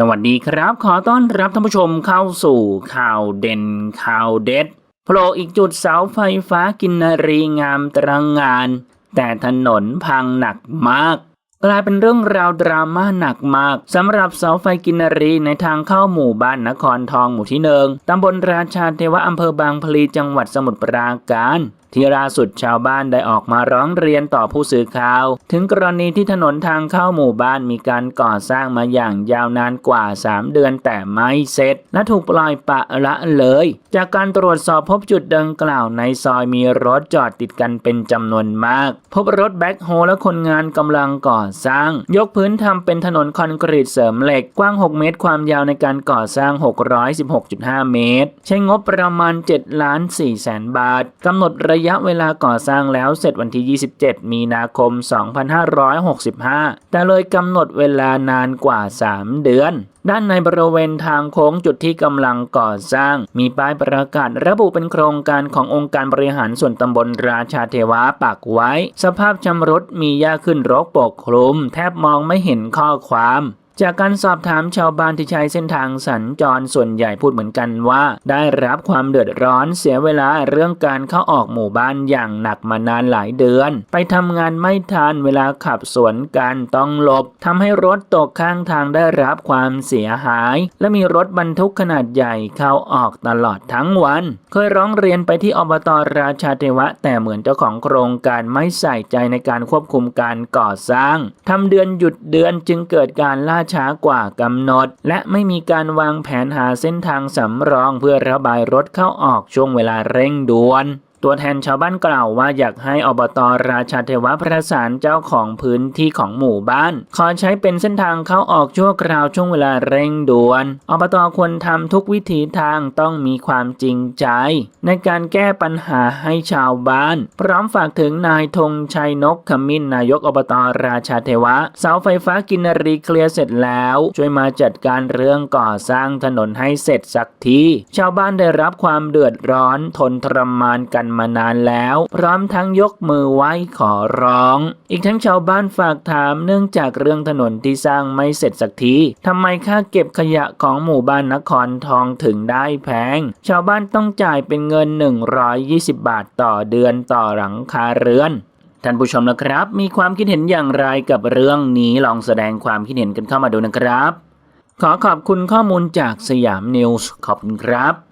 สวัสดีครับ ขอต้อนรับท่านผู้ชมเข้าสู่ข่าวเด่นข่าวเด็ดโผล่อีกจุดเสาไฟฟ้ากินนารีงามตระงงาน แต่ถนนพังหนักมาก กลายเป็นเรื่องราวดราม่าหนักมากสำหรับเสาไฟกินนารีในทางเข้าหมู่บ้านนครทองหมู่ที่หนึ่งตำบลราชาเทวะอำเภอบางพลีจังหวัดสมุทรปราการที่ล่าสุดชาวบ้านได้ออกมาร้องเรียนต่อผู้สื่อข่าว ถึงกรณีที่ถนนทางเข้าหมู่บ้านมีการก่อสร้างมาอย่างยาวนานกว่า 3 เดือนแต่ไม่เสร็จ และถูกปล่อยปะละเลย จากการตรวจสอบพบจุดดังกล่าวในซอยมีรถจอดติดกันเป็นจำนวนมาก พบรถแบ็คโฮและคนงานกำลังก่อสร้าง ยกพื้นทำเป็นถนนคอนกรีตเสริมเหล็กกว้าง 6 เมตร ความยาวในการก่อสร้าง 616.5 เมตร ใช้งบประมาณ7ล้าน4แสนบาทกำหนดระยะเวลาก่อสร้างแล้วเสร็จวันที่ 27 มีนาคม 2565 แต่เลยกำหนดเวลานานกว่า 3 เดือนด้านในบริเวณทางโค้งจุดที่กำลังก่อสร้าง มีป้ายประกาศระบุเป็นโครงการขององค์การบริหารส่วนตำบลราชาเทวะปักไว้ สภาพชำรุดมีหญ้าขึ้นรกปกคลุม แทบมองไม่เห็นข้อความ จากการสอบถามชาวบ้านที่ใช้เส้นทางสัญจรส่วนใหญ่พูดเหมือนกันว่า ได้รับความเดือดร้อนเสียเวลาเรื่องการเข้าออกหมู่บ้านอย่างหนักมานานหลายเดือน ไปทำงานไม่ทันเวลาขับสวนกันต้องหลบทำให้รถตกข้างทางได้รับความเสียหาย และมีรถบรรทุกขนาดใหญ่เข้าออกตลอดทั้งวัน เคยร้องเรียนไปที่อบตราชาเทวะ แต่เหมือนเจ้าของโครงการไม่ใส่ใจในการควบคุมการก่อสร้างทำเดือนหยุดเดือนจึงเกิดการล่าช้ากว่ากำหนด และไม่มีการวางแผนหาเส้นทางสำรองเพื่อระบายรถเข้าออกช่วงเวลาเร่งด่วน ตัวแทนชาวบ้านกล่าวว่าอยากให้อบตราชาเทวะประสานเจ้าของพื้นที่ของหมู่บ้าน ขอใช้เป็นเส้นทางเข้าออกชั่วคราวช่วงเวลาเร่งด่วน อบตควรทำทุกวิถีทางต้องมีความจริงใจ ในการแก้ปัญหาให้ชาวบ้าน พร้อมฝากถึงนายธงชัยนกขมิ้นนายกอบตราชาเทวะ เสาไฟฟ้ากินรีเคลียร์เสร็จแล้ว ช่วยมาจัดการเรื่องก่อสร้างถนนให้เสร็จสักทีชาวบ้านได้รับความเดือดร้อนทนทรมานกันมานานแล้ว พร้อมทั้งยกมือไหว้ขอร้อง อีกทั้งชาวบ้านฝากถามเนื่องจากเรื่องถนนที่สร้างไม่เสร็จสักทีทำไมค่าเก็บขยะของหมู่บ้านนครทองถึงได้แพง ชาวบ้านต้องจ่ายเป็นเงิน 120 บาทต่อเดือนต่อหลังคาเรือนท่านผู้ชมนะครับ มีความคิดเห็นอย่างไรกับเรื่องนี้ลองแสดงความคิดเห็นกันเข้ามาดูนะครับ ขอขอบคุณข้อมูลจากสยามนิวส์ขอบคุณครับ